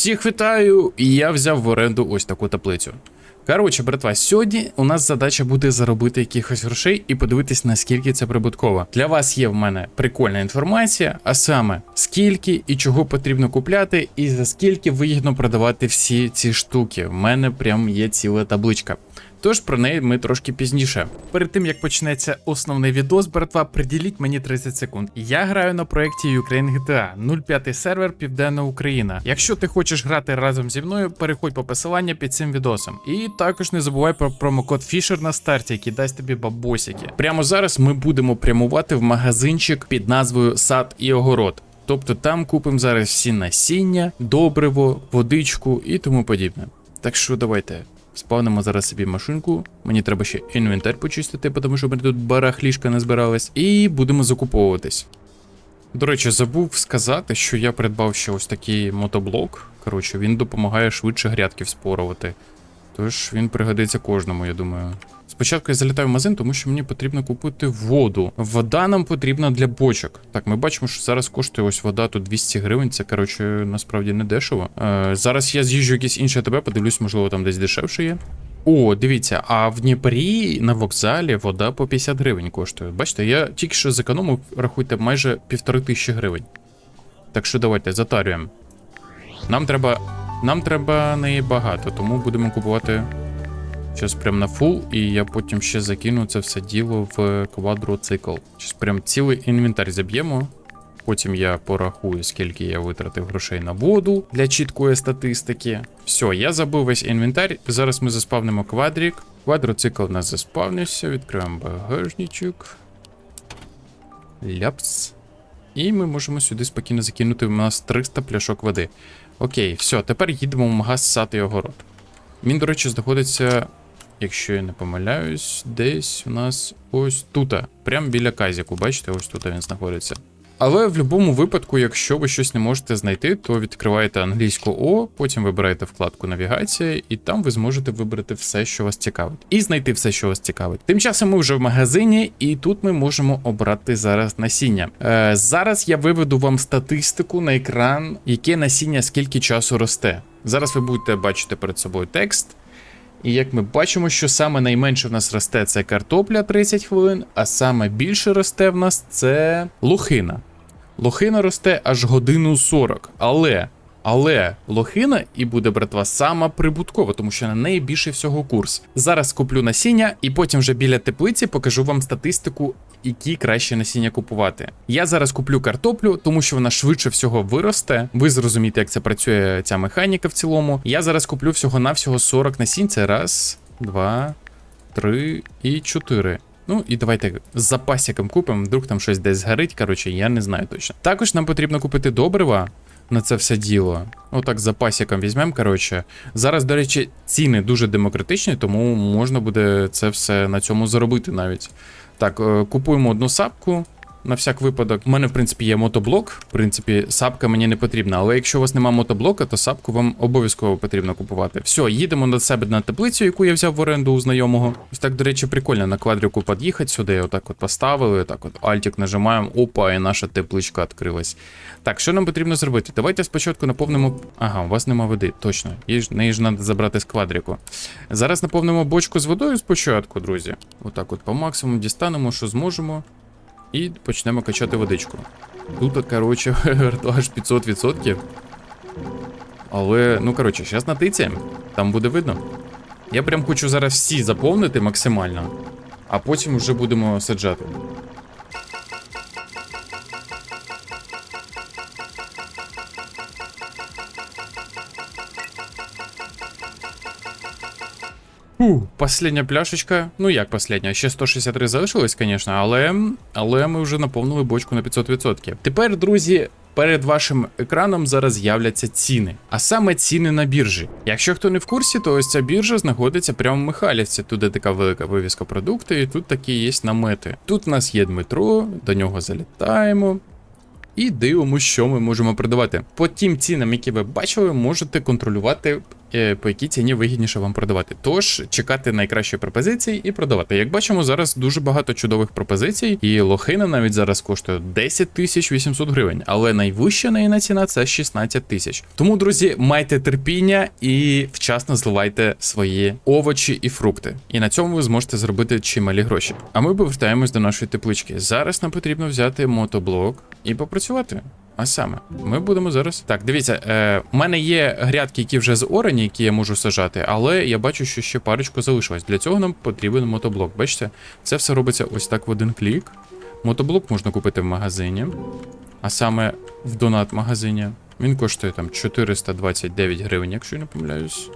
Всіх вітаю! Я взяв в оренду ось таку таблицю. Коротше, братва, сьогодні у нас задача буде заробити якихось грошей і подивитись, наскільки це прибутково. Для вас є в мене прикольна інформація, а саме скільки і чого потрібно купляти, і за скільки вигідно продавати всі ці штуки. В мене прям є ціла табличка. Тож про неї ми трошки пізніше. Перед тим як почнеться основний відос, братва, приділіть мені 30 секунд. Я граю на проєкті Ukraine GTA 05 сервер Південна Україна. Якщо ти хочеш грати разом зі мною, переходь по посиланню під цим відосом. І також не забувай про промокод Fisher на старті, який дасть тобі бабосики. Прямо зараз ми будемо прямувати в магазинчик під назвою Сад і огород. Тобто там купимо зараз всі насіння, добриво, водичку і тому подібне. Так що давайте. Спавнимо зараз собі машинку. Мені треба ще інвентар почистити, тому що мене тут барахлішка не збиралась. І будемо закуповуватись. До речі, забув сказати, що я придбав ще ось такий мотоблок. Коротше, він допомагає швидше грядки вспорувати. Тож він пригодиться кожному, я думаю. Спочатку я залітаю в магазин, тому що мені потрібно купити воду. Вода нам потрібна для бочок. Так, ми бачимо, що зараз коштує ось вода тут 200 гривень. Це коротше насправді не дешево. Е, зараз я з'їжджу якесь інше ТБ, подивлюсь, можливо, там десь дешевше є. О, дивіться, а в Дніпрі на вокзалі вода по 50 гривень коштує. Бачите, я тільки що зекономив, рахуйте, майже півтори тисячі гривень. Так що давайте затарюємо. Нам треба. Нам треба не багато, тому будемо купувати Зараз прям на фул, і я потім ще закину це все діло в квадроцикл. Зараз прям цілий інвентар заб'ємо. Потім я порахую, скільки я витратив грошей на воду для чіткої статистики. Все, я забив весь інвентар. Зараз ми заспавнимо квадрік. Квадроцикл у нас заспавнився. Відкриваємо багажничок. Ляпс. І ми можемо сюди спокійно закинути. У нас 300 пляшок води. Окей, все, тепер їдемо в магаз сад і огород. Він, до речі, знаходиться, якщо я не помиляюсь, десь у нас ось тут. Прямо біля казіку. Бачите, ось тут він знаходиться. Але в будь-якому випадку, якщо ви щось не можете знайти, то відкриваєте англійську О, потім вибираєте вкладку навігація, і там ви зможете вибрати все, що вас цікавить, і знайти все, що вас цікавить. Тим часом ми вже в магазині, і тут ми можемо обрати зараз насіння. Е, зараз я виведу вам статистику на екран, яке насіння скільки часу росте. Зараз ви будете бачити перед собою текст. І як ми бачимо, що саме найменше в нас росте це картопля 30 хвилин, а саме більше росте в нас це лохина. Лохина росте аж годину 40. Але, але лохина і буде братва сама прибуткова, тому що на неї більше всього курс. Зараз куплю насіння, і потім вже біля теплиці покажу вам статистику, які краще насіння купувати. Я зараз куплю картоплю, тому що вона швидше всього виросте. Ви зрозумієте, як це працює ця механіка в цілому. Я зараз куплю всього-навсього 40 насінь. Це раз, два, три і чотири. Ну і давайте з запасиком купимо, вдруг там щось десь згорить. Коротше, я не знаю точно. Також нам потрібно купити добрива на це все діло. Отак з запасиком візьмемо. Коротше, зараз, до речі, ціни дуже демократичні, тому можна буде це все на цьому заробити навіть. Так, е, купуємо одну сапку. На всяк випадок, у мене, в принципі, є мотоблок. В принципі, сапка мені не потрібна. Але якщо у вас немає мотоблока, то сапку вам обов'язково потрібно купувати. Все, їдемо до себе на теплицю, яку я взяв в оренду у знайомого. Ось так, до речі, прикольно на квадріку під'їхати сюди. Отак от поставили. Так от альтик нажимаємо. Опа, і наша тепличка відкрилась. Так, що нам потрібно зробити? Давайте спочатку наповнимо. Ага, у вас нема води, точно. Її ж неї ж треба забрати з квадріку. Зараз наповнимо бочку з водою спочатку, друзі. Отак от по максимуму дістанемо, що зможемо. І почнемо качати водичку. Тут, коротше, аж 500%. Але, ну коротше, зараз натицяємо, там буде видно. Я прям хочу зараз всі заповнити максимально, а потім вже будемо саджати. Последня пляшечка. Ну як последня? Ще 163 залишилось, звісно, але, але ми вже наповнили бочку на 500%. Тепер, друзі. Перед вашим екраном зараз з'являться ціни, а саме ціни на біржі. Якщо хто не в курсі, то ось ця біржа знаходиться прямо в Михайлівці. Тут така велика вивіска продукти, і тут такі є намети. Тут в нас є Дмитро, до нього залітаємо. І дивимося, що ми можемо продавати. По тим цінам, які ви бачили, можете контролювати по якій ціні вигідніше вам продавати. Тож чекати найкращої пропозиції і продавати. Як бачимо, зараз дуже багато чудових пропозицій, і лохина навіть зараз коштує 10 тисяч 800 гривень, але найвища неї ціна це 16 тисяч. Тому, друзі, майте терпіння і вчасно зливайте свої овочі і фрукти. І на цьому ви зможете зробити чималі гроші. А ми повертаємось до нашої теплички. Зараз нам потрібно взяти мотоблок і попрацювати. А саме, ми будемо зараз. Так, дивіться, е, у мене є грядки, які вже зорені, які я можу сажати, але я бачу, що ще парочку залишилось. Для цього нам потрібен мотоблок. Бачите, це все робиться ось так в один клік. Мотоблок можна купити в магазині, а саме в донат магазині. Він коштує там 429 гривень, якщо я не помиляюсь.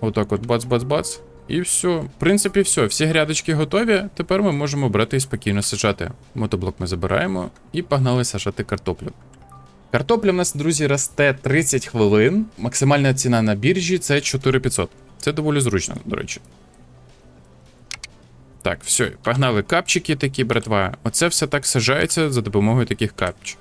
Отак от бац-бац-бац. І все. В принципі, все. Всі грядочки готові. Тепер ми можемо брати і спокійно саджати. Мотоблок ми забираємо і погнали саджати картоплю. Картопля в нас, друзі, росте 30 хвилин. Максимальна ціна на біржі це 4500. Це доволі зручно, до речі. Так, все, погнали капчики такі, братва. Оце все так саджається за допомогою таких капч.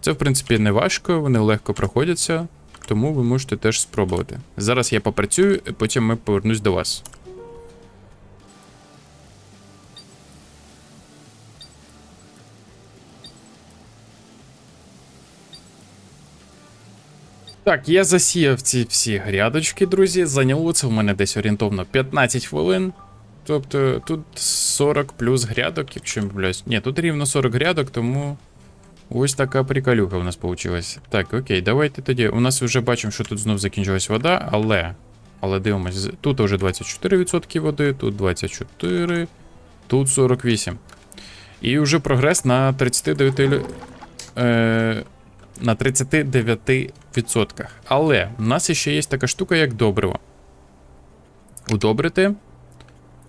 Це, в принципі, не важко, вони легко проходяться, тому ви можете теж спробувати. Зараз я попрацюю, потім ми повернусь до вас. Так, я засіяв ці всі грядочки, друзі. Зайняло це в мене десь орієнтовно 15 хвилин. Тобто тут 40 плюс грядок, якщо не помиляюсь. Ні, тут рівно 40 грядок, тому ось така приколюха у нас вийшла. Так, окей, давайте тоді. У нас вже бачимо, що тут знов закінчилась вода, але. Але дивимось, тут вже 24% води, тут 24, тут 48. І вже прогрес на 39. лю- Е, на 39%. Але в нас ще є така штука, як добриво. Удобрити.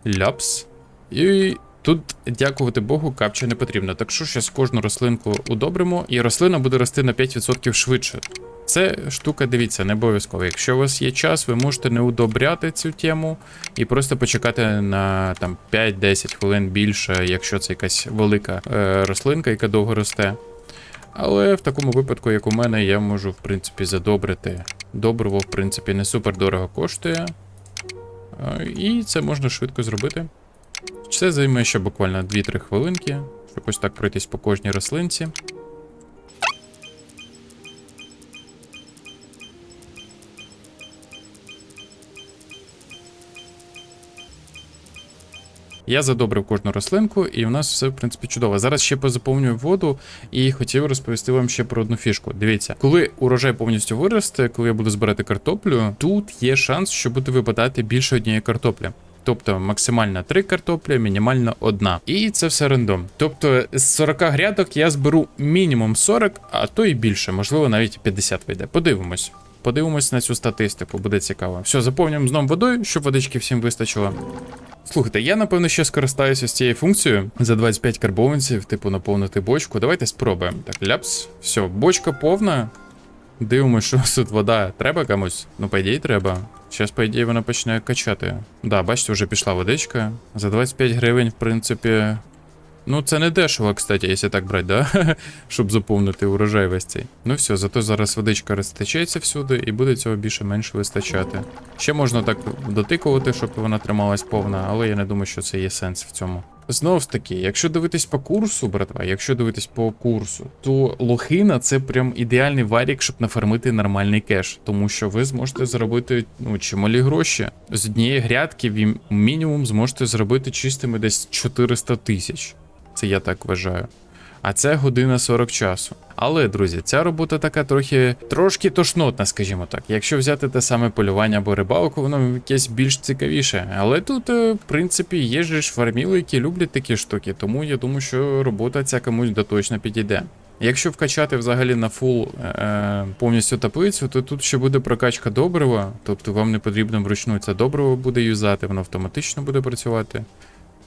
Ляпс. І тут, дякувати Богу, капча не потрібно. Так що зараз кожну рослинку удобримо, і рослина буде рости на 5% швидше. Це штука, дивіться, не обов'язково. Якщо у вас є час, ви можете не удобряти цю тему і просто почекати на там 5-10 хвилин більше, якщо це якась велика е, рослинка, яка довго росте. Але в такому випадку, як у мене, я можу, в принципі, задобрити. Добриво, в принципі, не супер дорого коштує. І це можна швидко зробити. Це займе ще буквально 2-3 хвилинки, щоб ось так пройтись по кожній рослинці. Я задобрив кожну рослинку, і в нас все, в принципі, чудово. Зараз ще позаповнюю воду і хотів розповісти вам ще про одну фішку. Дивіться, коли урожай повністю виросте, коли я буду збирати картоплю, тут є шанс, що буде випадати більше однієї картоплі. Тобто максимально 3 картоплі, мінімально одна. І це все рандом. Тобто з 40 грядок я зберу мінімум 40, а то і більше, можливо, навіть 50 вийде. Подивимось. Подивимось на цю статистику, буде цікаво. Все, заповнюємо знову водою, щоб водички всім вистачило. Слухайте, я напевно ще скористаюся з цією функцією за 25 карбованців, типу наповнити бочку. Давайте спробуємо. Так, ляпс. Все, бочка повна. Дивимося, що тут вода. Треба комусь? Ну, по ідеї, треба. Зараз, по ідеї, вона почне качати. Да, бачите, вже пішла водичка. За 25 гривень, в принципі. Ну, це не дешево, кстати, якщо так брати, да? Щоб заповнити урожай весь цей. Ну все, зато зараз водичка розтечеться всюди і буде цього більше-менш вистачати. Ще можна так дотикувати, щоб вона трималась повна, але я не думаю, що це є сенс в цьому. Знову ж таки, якщо дивитись по курсу, братва, якщо дивитись по курсу, то лохина це прям ідеальний варік, щоб нафармити нормальний кеш, тому що ви зможете зробити ну, чималі гроші. З однієї грядки ви мінімум зможете зробити чистими десь 400 тисяч. Це я так вважаю. А це година 40 часу. Але, друзі, ця робота така трохи трошки тошнотна, скажімо так. Якщо взяти те саме полювання або рибалку, воно якесь більш цікавіше. Але тут, е, в принципі, є ж фарміли, які люблять такі штуки, тому я думаю, що робота ця комусь доточно підійде. Якщо вкачати взагалі на фул е, повністю таблицю, то тут ще буде прокачка добрива, тобто вам не потрібно вручну це добриво буде юзати, воно автоматично буде працювати.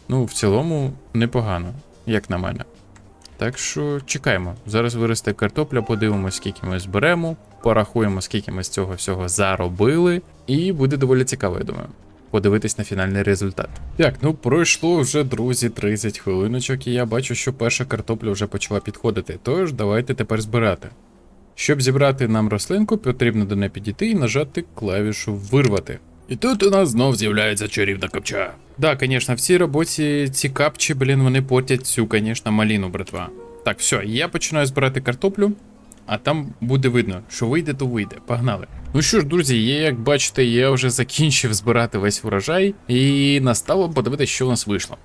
Ну, в цілому, непогано, як на мене. Так що чекаємо. Зараз виросте картопля, подивимося, скільки ми зберемо, порахуємо, скільки ми з цього всього заробили, і буде доволі цікаво, я думаю. Подивитись на фінальний результат. Так, ну пройшло вже, друзі, 30 хвилиночок, і я бачу, що перша картопля вже почала підходити. Тож давайте тепер збирати. Щоб зібрати нам рослинку, потрібно до неї підійти і нажати клавішу вирвати. І тут у нас знов з'являється чарівна капча. Да, звісно, в цій роботі ці капчі, блін, вони портять цю, звісно, маліну, братва. Так, все, я починаю збирати картоплю, а там буде видно, що вийде, то вийде. Погнали. Ну що ж, друзі, я, як бачите, я вже закінчив збирати весь урожай, і настало подивитися, що у нас вийшло.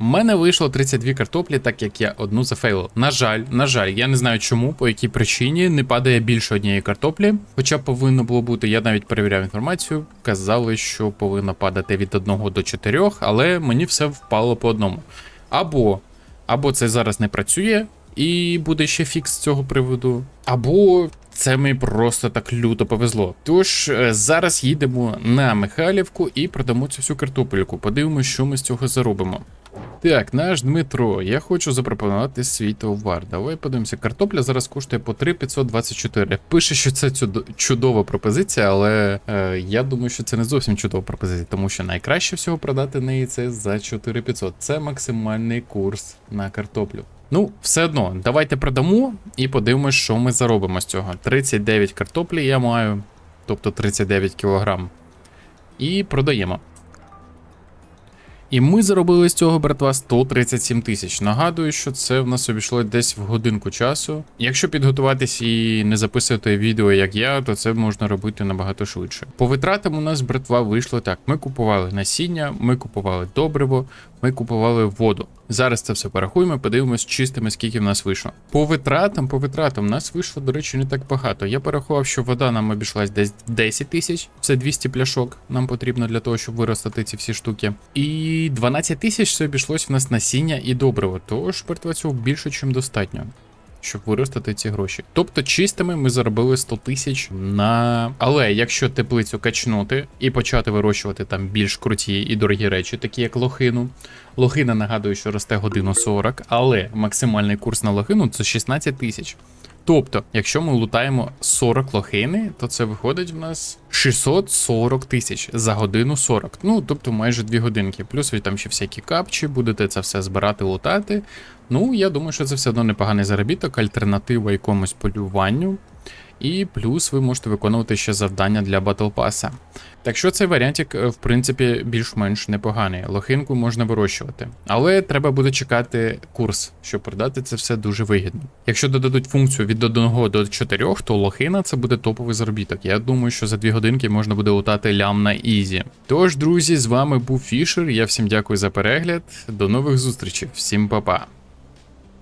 У мене вийшло 32 картоплі, так як я одну зафейлив. На жаль, на жаль, я не знаю чому, по якій причині не падає більше однієї картоплі. Хоча повинно було бути, я навіть перевіряв інформацію. Казали, що повинно падати від 1 до 4, але мені все впало по одному. Або, або це зараз не працює, і буде ще фікс з цього приводу, або це мені просто так люто повезло. Тож е, зараз їдемо на Михайлівку і продамо цю всю картопельку. Подивимося, що ми з цього заробимо. Так, наш Дмитро, я хочу запропонувати свій товар. Давай подивимося. Картопля зараз коштує по 3,524. Пише, що це чудова пропозиція, але е, я думаю, що це не зовсім чудова пропозиція, тому що найкраще всього продати неї це за 4500. Це максимальний курс на картоплю. Ну, все одно, давайте продамо і подивимось, що ми заробимо з цього. 39 картоплі я маю, тобто 39 кілограм. І продаємо. І ми заробили з цього братва 137 тисяч. Нагадую, що це в нас обійшло десь в годинку часу. Якщо підготуватись і не записувати відео, як я, то це можна робити набагато швидше. По витратам у нас братва вийшло так: ми купували насіння, ми купували добриво, ми купували воду. Зараз це все порахуємо, подивимось чистими, скільки в нас вийшло. По витратам, по витратам, нас вийшло, до речі, не так багато. Я порахував, що вода нам обійшлась десь 10 тисяч, це 200 пляшок. Нам потрібно для того, щоб виростити ці всі штуки. І 12 тисяч це обійшлось в нас насіння і добриво. Тож цього більше, ніж достатньо. Щоб виростити ці гроші. Тобто чистими ми заробили 100 тисяч на. Але якщо теплицю качнути і почати вирощувати там більш круті і дорогі речі, такі як лохину. Лохина нагадую, що росте годину 40, але максимальний курс на лохину це 16 тисяч. Тобто, якщо ми лутаємо 40 лохини, то це виходить в нас 640 тисяч за годину 40. Ну, тобто майже 2 годинки. Плюс ви там ще всякі капчі, будете це все збирати, лутати. Ну, я думаю, що це все одно непоганий заробіток, альтернатива якомусь полюванню. І плюс ви можете виконувати ще завдання для Pass. Так що цей варіантик, е, в принципі, більш-менш непоганий. Лохинку можна вирощувати. Але треба буде чекати курс, щоб продати це все дуже вигідно. Якщо додадуть функцію від 1 до 4, то лохина це буде топовий заробіток. Я думаю, що за 2 годинки можна буде лутати лям на ізі. Тож, друзі, з вами був Фішер. Я всім дякую за перегляд. До нових зустрічей, всім па-па.